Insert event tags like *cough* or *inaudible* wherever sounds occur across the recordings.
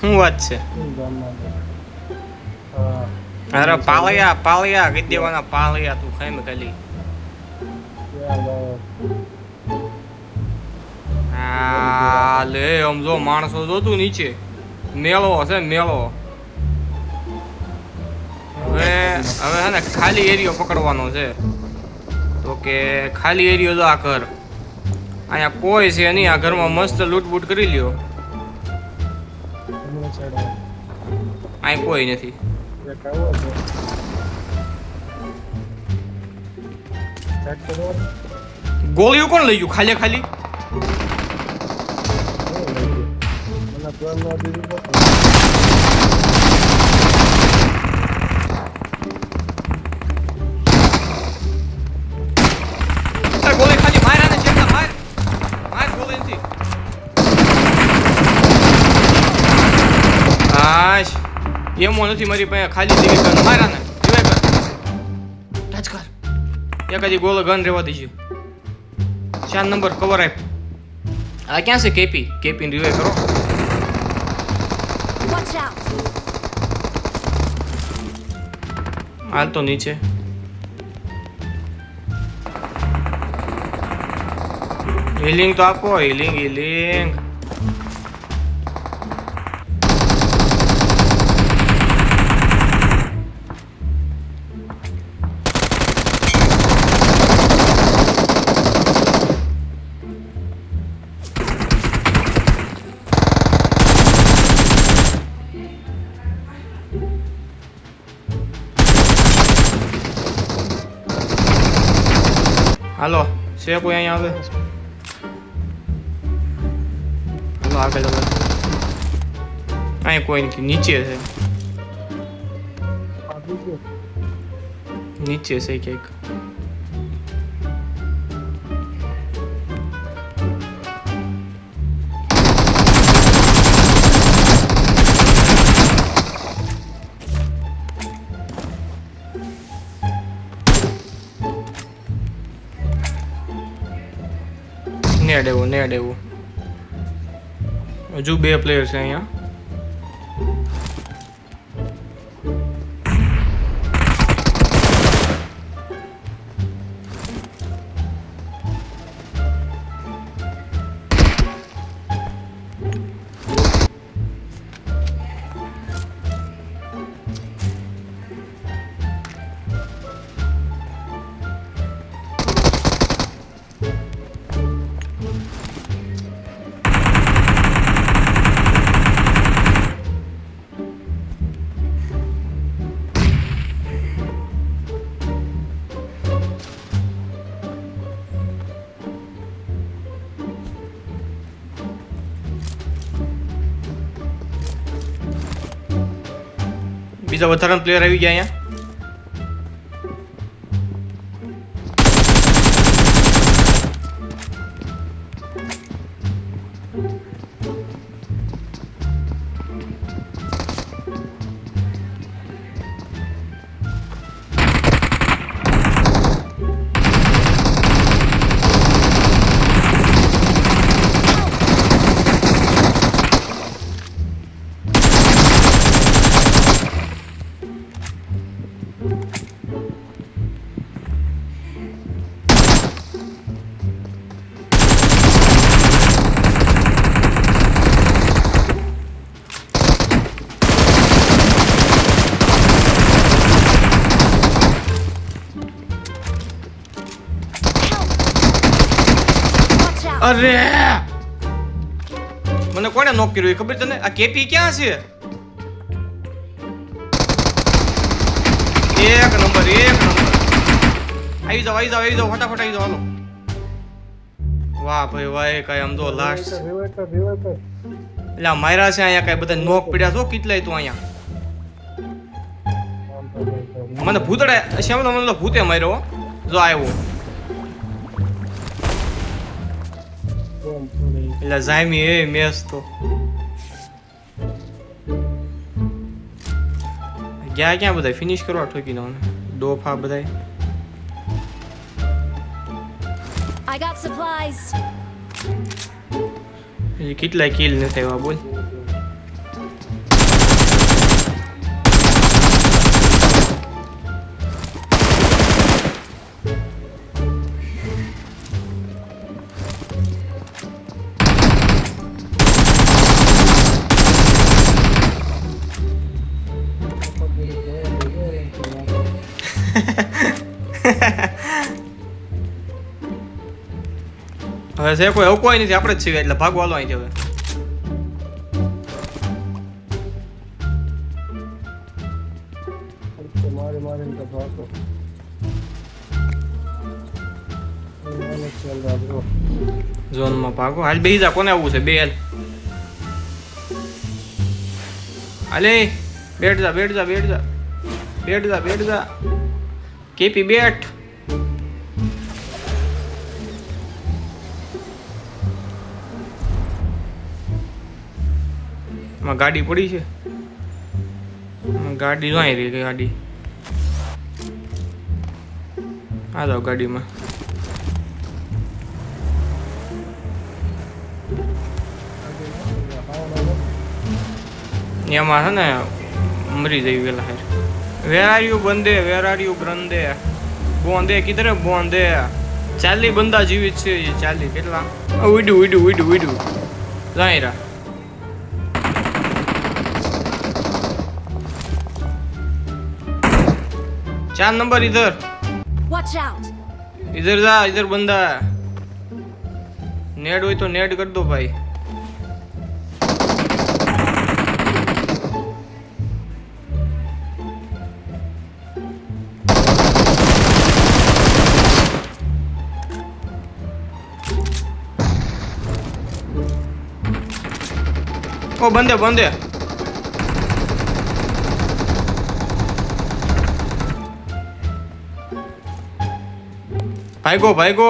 શું વાત છે? અરે પાલયા પાળિયા કહી દેવાના પાલયા, તું ખાઈ ખાલી. આ લે, આમ જો માણસો જો તું નીચે. મેળો છે મેળો હવે હવે હે ને ખાલી એરિયો પકડવાનો છે. તો કે ખાલી એરિયો જો આ ઘર. અહીંયા કોઈ છે નહીં, આ ઘરમાં મસ્ત લૂંટબૂટ કરી લ્યો. અહીં કોઈ નથી. એક છે ચેક કરો. ગોળીઓ કોણ લઈ ગયું? ખાલી ખાલી? મને પ્લાન ના દીધું ગોળી ખાલી માર આને છે માર. માર ગોળી નથી આશ એમો નથી મારી પાસે ખાલી જીવી ગન મારા ને. જીવાય કર ટચ કર એક હજી ગોળ ગન રહેવા દેજો. ચાર નંબર કવર આપ આ ક્યાં છે કેપી? કેપી રિવે કરો! હાલ તો નીચે. હિલિંગ તો આપો હિલિંગ હિલિંગ હાલો છે કોઈ અહીંયા આવે? હાલો, આગળ હવે અહીં કોઈ નથી, નીચે છે. નીચે છે ક્યાંક. નેડ એવું નેડ એવું હજુ બે પ્લેયર છે અહીંયા. બીજા વધારાના પ્લેયર આવી ગયા અહીંયા. મને કોણે નોક કર્યો? એ ખબર તને? આ કેપી ક્યાં છે? એક નંબર એક નંબર. આવી જાઓ આવી જાઓ આવી જાઓ, ફટાફટ આવી જાઓ, હાલો. વાહ ભાઈ, વાહ કઈ આમ તો લાસ્ટ એટલે માયરા છે અહીંયા કઈ બધા નોક પડ્યા છો? કેટલાય તું અહીંયા. મને ભૂતડે શ્યામ મને ભૂતે માર્યો જો આવ્યો. જાયમી એ મેસ તો ગયા ક્યાં બધા ફિનિશ કરવા ઠોકી દો ડોફા બધા I got supplies. કેટલાય કિલ નથી આવ્યા બોલ *laughs* હવે છે કોઈ અવકોય નથી આપણે જ છીએ એટલે ભાગવા હાલો અહીંથી હવે. ઝોનમાં ભાગો. હાલ બીજા જા કોને આવવું છે? બે હાલ. હાલે. બેઠ જા બેઠ જા બેઠ જા. બેઠ જા બેઠ જા. કેપી બેઠ આમાં ગાડી પડી છે. ગાડી અહીં રહી ગઈ ગાડી. આ જાઓ ગાડીમાં. એમાં છે ને મરી જઈ વેલા hair. Where are you Bande where are you ગ્રંદે બોંદે કિધરે બોંદે ચાલી બંદા જીવિત છે એ ચાલી કેટલા અ, ઉડ્યું ઉડ્યું ઉડ્યું ઉડ્યું જાયરા ચાર નંબર ઇધર Watch out! इधर जा इधर बंदा है नेड हुई तो नेड રાખો બંધે બંધે. ભાઈગો ભાઈગો.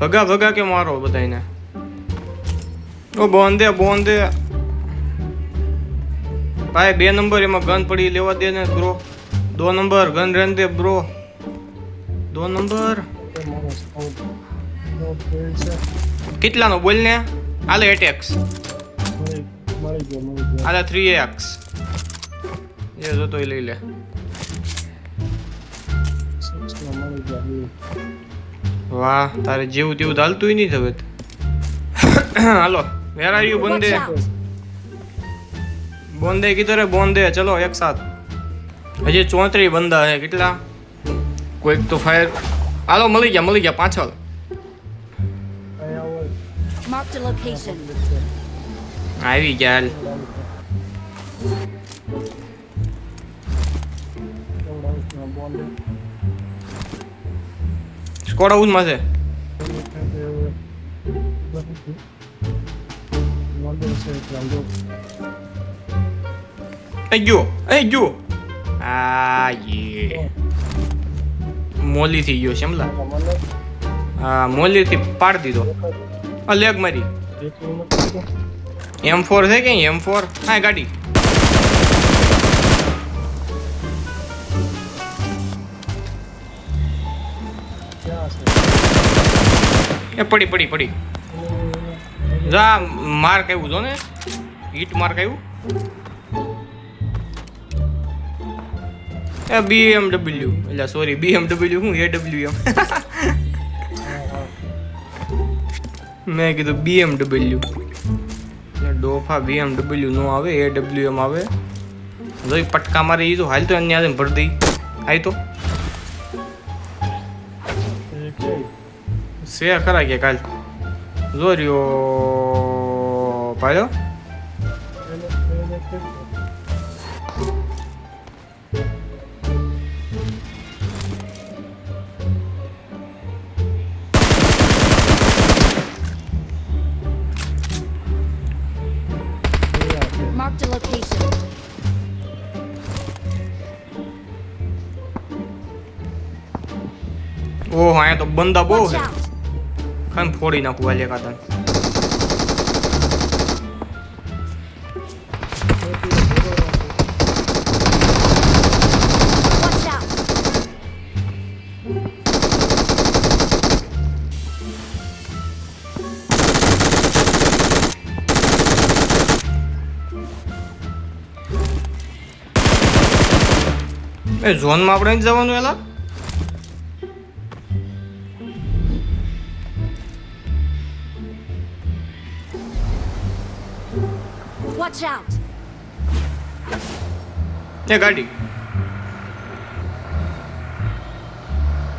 ભગા ભગા કે મારો બધાને ઓ બોંદે બોંદે. ભાઈ, બે નંબર એમાં ગન પડી, લેવા દે ને બ્રો દો નંબર, ગન રહેન દે બ્રો દો નંબર. કેટલાનો બોલ ને? આલે મળી ગયો આલે થ્રી એક્સ એ જોતો લઈ લે. વાહ, તારે જેવું તેવું ચાલતું નહીં હવે. *coughs* હાલો વેર આર યુ બોંદે! બોંદે કીધું રે બોંદે. ચલો એક સાથ. હજી ચોત્રીસ બંદા હે કેટલા? કોઈક તો ફાયર હાલો મળી ગયા મળી ગયા પાછળ. આવી ગયા સ્કોડ હાઉસમાં છે. એ ગયો એ ગયો આ યે મોલી થઈ ગયો શમલા હા મોલી થી પાડ દીધો. આ લેગ મારી. એમ ફોર છે કે એમ ફોર હા ગાડી. એ પડી પડી પડી. જા માર્ક આવ્યું જો ને. હીટ માર્ક આવ્યું એ બીએમડબલ્યુ એટલે સોરી બીએમડબલ્યુ હું એડબલ્યુ એમ મેં કીધું બીએમડબલ્યુ ડોફા બીએમડબલ્યુ નો આવે એડબલ્યુ એમ આવે. જોઈ, પટકા મારે એ તો હાલ તો અહીંયા ભરી દઈ. આઈ તો. શેર ખરા કે કાલ? જો રહ્યો પાડ્યો. ઓહો અહીંયા તો બંદા બહુ છે! ખાન ફોડી નાખું વાલે કાતા એ ઝોનમાં આપણે જવાનું એલા? Watch out! એ ગાડી.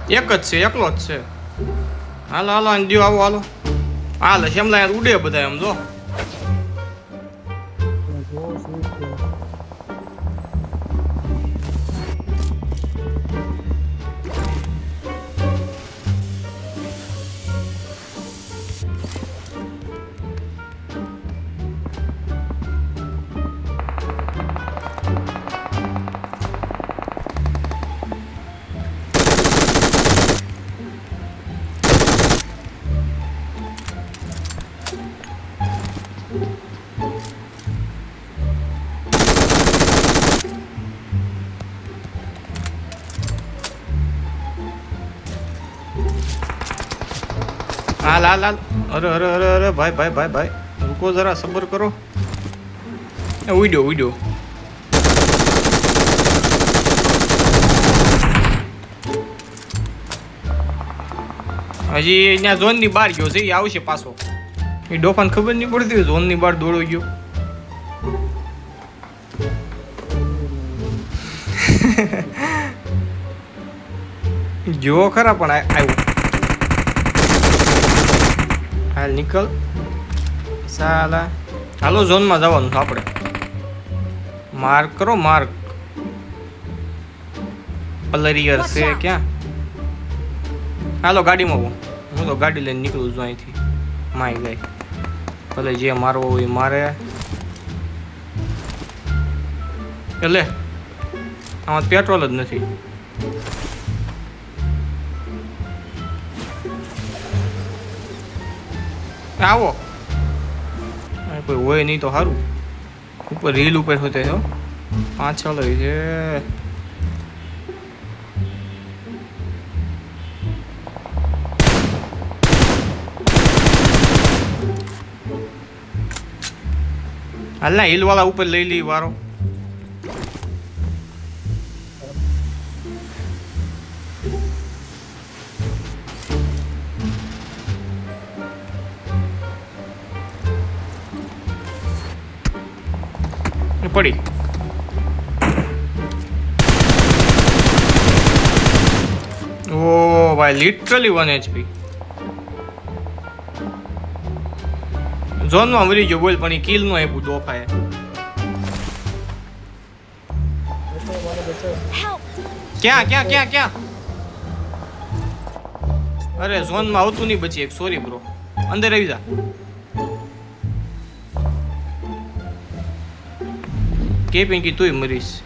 એક જ છે, એકલો જ છે. હાલો હાલો, આને દિયો આવો, હાલો. હાલ શેમલા ઉડે બધા એમ જો. હાલ હાલ હાલ અરે અરે અરે અરે, ભાઈ ભાઈ ભાઈ ભાઈ. રૂકો જરા, સબર કરો. ઉડ્યો ઉડ્યો હજી અહીંયા ઝોનની બહાર ગયો છે, એ આવશે પાછો. એ ડોફાન ખબર નહીં પડતી ઝોનની બહાર દોડો ગયો. *laughs* જો ખરા પણ આવ્યો હાલ નીકળ. સાલા. હાલો ઝોનમાં જવાનું છે આપણે. માર્ક કરો માર્ક. પલરિયર છે ક્યાં? હાલો ગાડીમાં હું હું તો ગાડી લઈને નીકળું છું અહીંથી. માય ગઈ ભલે જે મારવો હોય એ મારે. એટલે આમાં પેટ્રોલ જ નથી. આવો. કોઈ હોય નહીં તો સારું ઉપર રીલ ઉપર હોતે છો પાછળ છે. હાલ ના હિલ વાળા ઉપર લઈ લઈ વારો. પડી. ઓ ભાઈ લિટરલી વન એચપી ઝોનમાં મરી ગયો બોલ પણ એ કિલ નો આપ્યું. Help! ક્યાં ક્યાં ક્યાં ક્યાં? અરે ઝોનમાં આવતું નહીં બચી એક સોરી બ્રો અંદર આવી જા. કે પિંકી તુંય મરીશ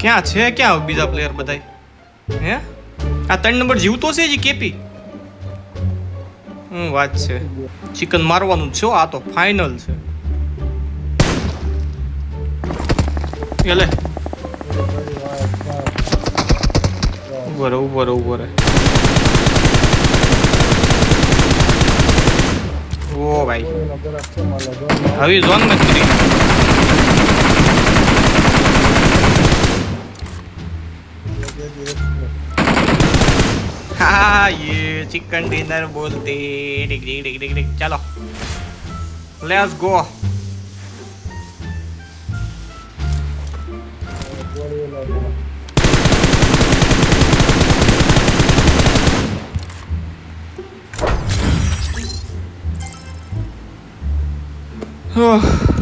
ક્યાં છે? ક્યાં બીજા પ્લેયર બધાય? હે? આ ત્રણ નંબર જીવતો છે જે કેપી? હું વાત છે? ચિકન મારવાનું છે આ તો ફાઇનલ છે. એટલે. ઊભો રહે ઊભો રહે ઊભો રહે. ઓ ભાઈ. હવે ઝોન નથી. ये चिकन डिनर बोलते डिग डिग डिग डिग डिग चलो लेट्स गो Oh.